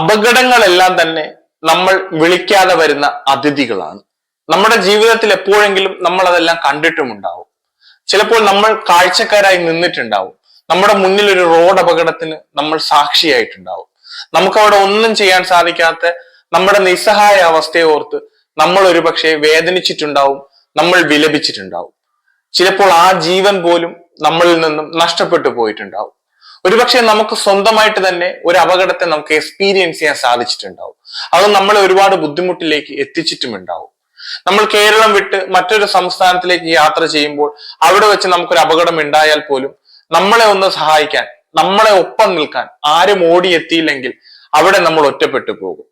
അപകടങ്ങളെല്ലാം തന്നെ നമ്മൾ വിളിക്കാതെ വരുന്ന അതിഥികളാണ്. നമ്മുടെ ജീവിതത്തിൽ എപ്പോഴെങ്കിലും നമ്മൾ അതെല്ലാം കണ്ടിട്ടുമുണ്ടാവും. ചിലപ്പോൾ നമ്മൾ കാഴ്ചക്കാരായി നിന്നിട്ടുണ്ടാവും. നമ്മുടെ മുന്നിൽ ഒരു റോഡ് അപകടത്തിന് നമ്മൾ സാക്ഷിയായിട്ടുണ്ടാവും. നമുക്ക് അവിടെ ഒന്നും ചെയ്യാൻ സാധിക്കാത്ത നമ്മുടെ നിസ്സഹായ അവസ്ഥയെ ഓർത്ത് നമ്മൾ ഒരുപക്ഷെ വേദനിച്ചിട്ടുണ്ടാവും നമ്മൾ വിലപിച്ചിട്ടുണ്ടാവും. ചിലപ്പോൾ ആ ജീവൻ പോലും നമ്മളിൽ നിന്നും നഷ്ടപ്പെട്ടു പോയിട്ടുണ്ടാവും. ഒരുപക്ഷെ നമുക്ക് സ്വന്തമായിട്ട് തന്നെ ഒരു അപകടത്തെ നമുക്ക് എക്സ്പീരിയൻസ് ചെയ്യാൻ സാധിച്ചിട്ടുണ്ടാവും. അത് നമ്മളെ ഒരുപാട് ബുദ്ധിമുട്ടിലേക്ക് എത്തിച്ചിട്ടുമുണ്ടാവും. നമ്മൾ കേരളം വിട്ട് മറ്റൊരു സംസ്ഥാനത്തിലേക്ക് യാത്ര ചെയ്യുമ്പോൾ അവിടെ വെച്ച് നമുക്കൊരു അപകടം ഉണ്ടായാൽ പോലും നമ്മളെ ഒന്ന് സഹായിക്കാൻ നമ്മളെ ഒപ്പം നിൽക്കാൻ ആരും ഓടിയെത്തിയില്ലെങ്കിൽ അവിടെ നമ്മൾ ഒറ്റപ്പെട്ടു പോകും.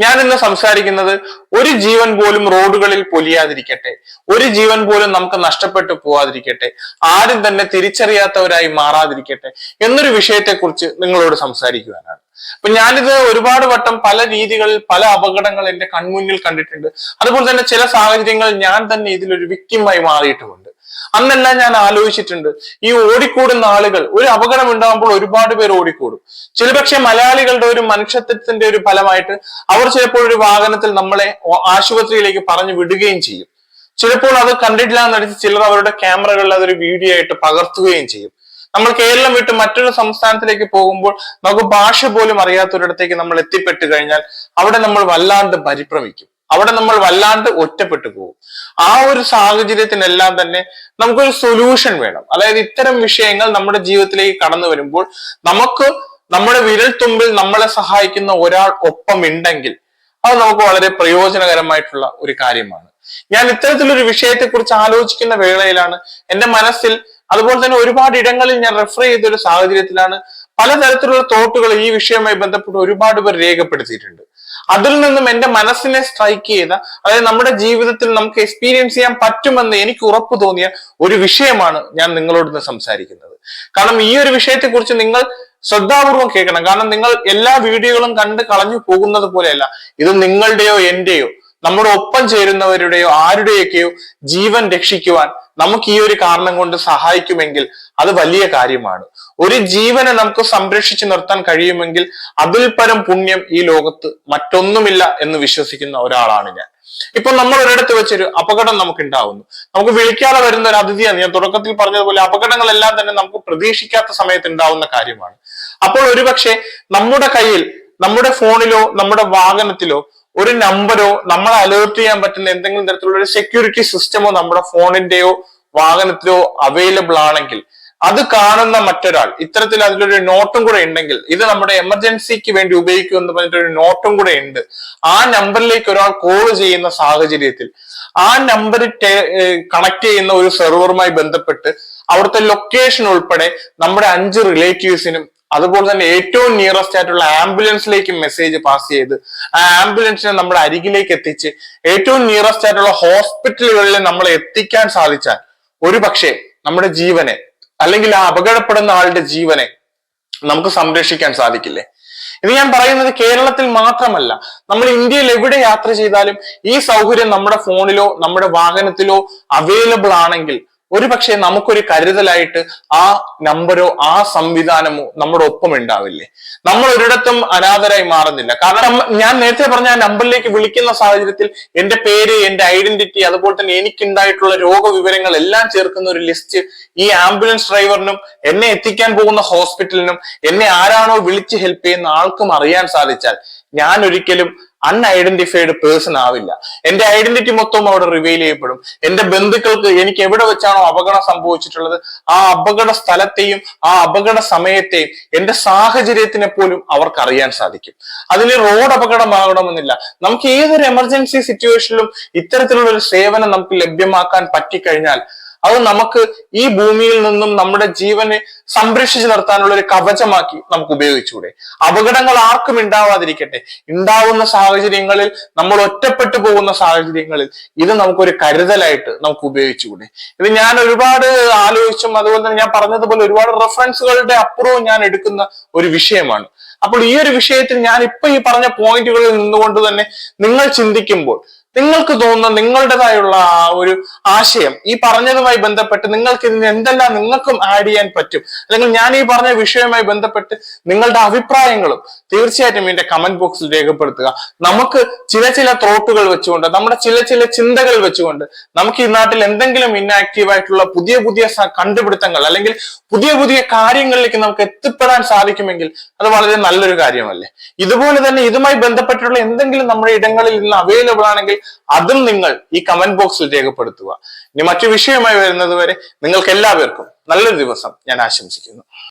ഞാൻ ഇന്ന് സംസാരിക്കുന്നത് ഒരു ജീവൻ പോലും റോഡുകളിൽ പൊലിയാതിരിക്കട്ടെ. ഒരു ജീവൻ പോലും നമുക്ക് നഷ്ടപ്പെട്ടു പോവാതിരിക്കട്ടെ. ആരും തന്നെ തിരിച്ചറിയാത്തവരായി മാറാതിരിക്കട്ടെ എന്നൊരു വിഷയത്തെക്കുറിച്ച് നിങ്ങളോട് സംസാരിക്കുവാനാണ്. അപ്പൊ ഞാനിത് ഒരുപാട് വട്ടം പല രീതികളിൽ പല അപകടങ്ങൾ എന്റെ കൺമുന്നിൽ കണ്ടിട്ടുണ്ട്. അതുപോലെ തന്നെ ചില സാഹചര്യങ്ങൾ ഞാൻ തന്നെ ഇതിലൊരു വിക്റ്റിമായി മാറിയിട്ടുമുണ്ട്. അന്നെല്ലാം ഞാൻ ആലോചിച്ചിട്ടുണ്ട്. ഈ ഓടിക്കൂടുന്ന ആളുകൾ ഒരു അപകടം ഉണ്ടാകുമ്പോൾ ഒരുപാട് പേർ ഓടിക്കൂടും. ചിലപക്ഷെ മലയാളികളുടെ ഒരു മനുഷ്യത്വത്തിന്റെ ഒരു ഫലമായിട്ട് അവർ ചിലപ്പോൾ ഒരു വാഹനത്തിൽ നമ്മളെ ആശുപത്രിയിലേക്ക് പറഞ്ഞു വിടുകയും ചെയ്യും. ചിലപ്പോൾ അത് കണ്ടിട്ടില്ല എന്നടിച്ച് ചിലർ അവരുടെ ക്യാമറകളിൽ അതൊരു വീഡിയോ ആയിട്ട് പകർത്തുകയും ചെയ്യും. നമ്മൾ കേരളം വിട്ട് മറ്റൊരു സംസ്ഥാനത്തിലേക്ക് പോകുമ്പോൾ നമുക്ക് ഭാഷ പോലും അറിയാത്തൊരിടത്തേക്ക് നമ്മൾ എത്തിപ്പെട്ട് കഴിഞ്ഞാൽ അവിടെ നമ്മൾ വല്ലാണ്ട് പരിഭ്രമിക്കും. അവിടെ നമ്മൾ വല്ലാണ്ട് ഒറ്റപ്പെട്ടു പോകും. ആ ഒരു സാഹചര്യത്തിനെല്ലാം തന്നെ നമുക്കൊരു സൊല്യൂഷൻ വേണം. അതായത് ഇത്തരം വിഷയങ്ങൾ നമ്മുടെ ജീവിതത്തിലേക്ക് കടന്നു വരുമ്പോൾ നമുക്ക് നമ്മുടെ വിരൽ തുമ്പിൽ നമ്മളെ സഹായിക്കുന്ന ഒരാൾ ഒപ്പം ഉണ്ടെങ്കിൽ അത് നമുക്ക് വളരെ പ്രയോജനകരമായിട്ടുള്ള ഒരു കാര്യമാണ്. ഞാൻ ഇത്തരത്തിലൊരു വിഷയത്തെക്കുറിച്ച് ആലോചിക്കുന്ന വേളയിലാണ് എന്റെ മനസ്സിൽ അതുപോലെ തന്നെ ഒരുപാട് ഇടങ്ങളിൽ ഞാൻ റെഫർ ചെയ്ത ഒരു സാഹചര്യത്തിലാണ് പലതരത്തിലുള്ള തോട്ടുകൾ ഈ വിഷയവുമായി ബന്ധപ്പെട്ട് ഒരുപാട് പേർ രേഖപ്പെടുത്തിയിട്ടുണ്ട്. അതിൽ നിന്നും എന്റെ മനസ്സിനെ സ്ട്രൈക്ക് ചെയ്ത അതായത് നമ്മുടെ ജീവിതത്തിൽ നമുക്ക് എക്സ്പീരിയൻസ് ചെയ്യാൻ പറ്റുമെന്ന് എനിക്ക് ഉറപ്പ് തോന്നിയ ഒരു വിഷയമാണ് ഞാൻ നിങ്ങളോട് സംസാരിക്കുന്നത്. കാരണം ഈ ഒരു വിഷയത്തെക്കുറിച്ച് നിങ്ങൾ ശ്രദ്ധാപൂർവം കേൾക്കണം. കാരണം നിങ്ങൾ എല്ലാ വീഡിയോകളും കണ്ട് കളഞ്ഞു പോകുന്നത് പോലെയല്ല. ഇത് നിങ്ങളുടെയോ എന്റെയോ നമ്മുടെ ഒപ്പം ചേരുന്നവരുടെയോ ആരുടെയൊക്കെയോ ജീവൻ രക്ഷിക്കുവാൻ നമുക്ക് ഈ ഒരു കാരണം കൊണ്ട് സഹായിക്കുമെങ്കിൽ അത് വലിയ കാര്യമാണ്. ഒരു ജീവനെ നമുക്ക് സംരക്ഷിച്ചു നിർത്താൻ കഴിയുമെങ്കിൽ അതിൽ പരം പുണ്യം ഈ ലോകത്ത് മറ്റൊന്നുമില്ല എന്ന് വിശ്വസിക്കുന്ന ഒരാളാണ് ഞാൻ. ഇപ്പൊ നമ്മൾ ഒരിടത്ത് വെച്ചൊരു അപകടം നമുക്ക് ഉണ്ടാവുന്നു നമുക്ക് വിളിക്കാതെ വരുന്ന ഒരു അതിഥിയാണ്. ഞാൻ തുടക്കത്തിൽ പറഞ്ഞതുപോലെ അപകടങ്ങളെല്ലാം തന്നെ നമുക്ക് പ്രതീക്ഷിക്കാത്ത സമയത്ത് ഉണ്ടാവുന്ന കാര്യമാണ്. അപ്പോൾ ഒരുപക്ഷെ നമ്മുടെ കയ്യിൽ നമ്മുടെ ഫോണിലോ നമ്മുടെ വാഹനത്തിലോ ഒരു നമ്പരോ നമ്മളെ അലേർട്ട് ചെയ്യാൻ പറ്റുന്ന എന്തെങ്കിലും തരത്തിലുള്ള ഒരു സെക്യൂരിറ്റി സിസ്റ്റമോ നമ്മുടെ ഫോണിന്റെയോ വാഹനത്തിലോ അവൈലബിൾ ആണെങ്കിൽ അത് കാണുന്ന മറ്റൊരാൾ ഇത്തരത്തിൽ അതിലൊരു നോട്ടും കൂടെ ഉണ്ടെങ്കിൽ ഇത് നമ്മുടെ എമർജൻസിക്ക് വേണ്ടി ഉപയോഗിക്കുമെന്ന് പറഞ്ഞിട്ട് ഒരു നോട്ടും കൂടെ ഉണ്ട്. ആ നമ്പറിലേക്ക് ഒരാൾ കോൾ ചെയ്യുന്ന സാഹചര്യത്തിൽ ആ നമ്പർ കണക്ട് ചെയ്യുന്ന ഒരു സെർവറുമായി ബന്ധപ്പെട്ട് അവിടുത്തെ ലൊക്കേഷൻ ഉൾപ്പെടെ നമ്മുടെ അഞ്ച് റിലേറ്റീവ്സിനും അതുപോലെ തന്നെ ഏറ്റവും നിയറസ്റ്റ് ആയിട്ടുള്ള ആംബുലൻസിലേക്ക് മെസ്സേജ് പാസ് ചെയ്ത് ആ ആംബുലൻസിനെ നമ്മുടെ അരികിലേക്ക് എത്തിച്ച് ഏറ്റവും നിയറസ്റ്റ് ആയിട്ടുള്ള ഹോസ്പിറ്റലുകളിൽ നമ്മൾ എത്തിക്കാൻ സാധിച്ചാൽ ഒരു പക്ഷേ നമ്മുടെ ജീവനെ അല്ലെങ്കിൽ ആ അപകടപ്പെടുന്ന ആളുടെ ജീവനെ നമുക്ക് സംരക്ഷിക്കാൻ സാധിക്കില്ലേ? ഇത് ഞാൻ പറയുന്നത് കേരളത്തിൽ മാത്രമല്ല. നമ്മൾ ഇന്ത്യയിൽ എവിടെ യാത്ര ചെയ്താലും ഈ സൗകര്യം നമ്മുടെ ഫോണിലോ നമ്മുടെ വാഹനത്തിലോ അവൈലബിൾ ആണെങ്കിൽ ഒരു പക്ഷേ നമുക്കൊരു കരുതലായിട്ട് ആ നമ്പരോ ആ സംവിധാനമോ നമ്മുടെ ഒപ്പം ഉണ്ടാവില്ലേ? നമ്മൾ ഒരിടത്തും അനാഥരായി മാറുന്നില്ല. കാരണം ഞാൻ നേരത്തെ പറഞ്ഞ ആ നമ്പറിലേക്ക് വിളിക്കുന്ന സാഹചര്യത്തിൽ എന്റെ പേര് എന്റെ ഐഡന്റിറ്റി അതുപോലെ തന്നെ എനിക്കുണ്ടായിട്ടുള്ള രോഗവിവരങ്ങൾ എല്ലാം ചേർക്കുന്ന ഒരു ലിസ്റ്റ് ഈ ആംബുലൻസ് ഡ്രൈവറിനും എന്നെ എത്തിക്കാൻ പോകുന്ന ഹോസ്പിറ്റലിനും എന്നെ ആരാണോ വിളിച്ച് ഹെൽപ്പ് ചെയ്യുന്ന ആൾക്കും അറിയാൻ സാധിച്ചാൽ ഞാൻ ഒരിക്കലും അൺഐഡന്റിഫൈഡ് പേഴ്സൺ ആവില്ല. എന്റെ ഐഡന്റിറ്റി മൊത്തം അവിടെ റിവീൽ ചെയ്യപ്പെടും. എന്റെ ബന്ധുക്കൾക്ക് എനിക്ക് എവിടെ വെച്ചാണോ അപകടം സംഭവിച്ചിട്ടുള്ളത് ആ അപകട സ്ഥലത്തെയും ആ അപകട സമയത്തെയും എന്റെ സാഹചര്യത്തിനെ പോലും അവർക്ക് അറിയാൻ സാധിക്കും. അതിന് റോഡ് അപകടമാകണമെന്നില്ല. നമുക്ക് ഏതൊരു എമർജൻസി സിറ്റുവേഷനിലും ഇത്തരത്തിലുള്ള ഒരു സേവനം നമുക്ക് ലഭ്യമാക്കാൻ പറ്റിക്കഴിഞ്ഞാൽ അത് നമുക്ക് ഈ ഭൂമിയിൽ നിന്നും നമ്മുടെ ജീവനെ സംരക്ഷിച്ചു നിർത്താനുള്ള ഒരു കവചമാക്കി നമുക്ക് ഉപയോഗിച്ചുകൂടെ. അപകടങ്ങൾ ആർക്കും ഉണ്ടാവാതിരിക്കട്ടെ ഉണ്ടാവുന്ന സാഹചര്യങ്ങളിൽ നമ്മൾ ഒറ്റപ്പെട്ടു പോകുന്ന സാഹചര്യങ്ങളിൽ ഇത് നമുക്കൊരു കരുതലായിട്ട് നമുക്ക് ഉപയോഗിച്ചുകൂടെ. ഇത് ഞാൻ ഒരുപാട് ആലോചിച്ചും അതുപോലെ തന്നെ ഞാൻ പറഞ്ഞതുപോലെ ഒരുപാട് റെഫറൻസുകളുടെ അപ്പുറവും ഞാൻ എടുക്കുന്ന ഒരു വിഷയമാണ്. അപ്പോൾ ഈ ഒരു വിഷയത്തിൽ ഞാൻ ഇപ്പൊ ഈ പറഞ്ഞ പോയിന്റുകളിൽ നിന്നുകൊണ്ട് തന്നെ നിങ്ങൾ ചിന്തിക്കുമ്പോൾ നിങ്ങൾക്ക് തോന്നുന്ന നിങ്ങളുടേതായുള്ള ആ ഒരു ആശയം ഈ പറഞ്ഞതുമായി ബന്ധപ്പെട്ട് നിങ്ങൾക്ക് ഇതിന് എന്തെല്ലാം നിങ്ങൾക്കും ആഡ് ചെയ്യാൻ പറ്റും അല്ലെങ്കിൽ ഞാൻ ഈ പറഞ്ഞ വിഷയവുമായി ബന്ധപ്പെട്ട് നിങ്ങളുടെ അഭിപ്രായങ്ങളും തീർച്ചയായിട്ടും എന്റെ കമന്റ് ബോക്സിൽ രേഖപ്പെടുത്തുക. നമുക്ക് ചില ചില ത്രോട്ടുകൾ വെച്ചുകൊണ്ട് നമ്മുടെ ചില ചില ചിന്തകൾ വെച്ചുകൊണ്ട് നമുക്ക് ഈ നാട്ടിൽ എന്തെങ്കിലും ഇന്നാക്റ്റീവ് ആയിട്ടുള്ള പുതിയ പുതിയ കണ്ടുപിടുത്തങ്ങൾ അല്ലെങ്കിൽ പുതിയ പുതിയ കാര്യങ്ങളിലേക്ക് നമുക്ക് എത്തിപ്പെടാൻ സാധിക്കുമെങ്കിൽ അത് വളരെ നല്ലൊരു കാര്യമല്ലേ? ഇതുപോലെ തന്നെ ഇതുമായി ബന്ധപ്പെട്ടിട്ടുള്ള എന്തെങ്കിലും നമ്മുടെ ഇടങ്ങളിൽ ഇന്ന് അവൈലബിൾ ആണെങ്കിൽ അതും നിങ്ങൾ ഈ കമന്റ് ബോക്സിൽ രേഖപ്പെടുത്തുക. ഇനി മറ്റു വിഷയമായി വരുന്നത് വരെ നിങ്ങൾക്ക് എല്ലാവർക്കും നല്ലൊരു ദിവസം. ഞാൻ ആശംസിക്കുന്നു.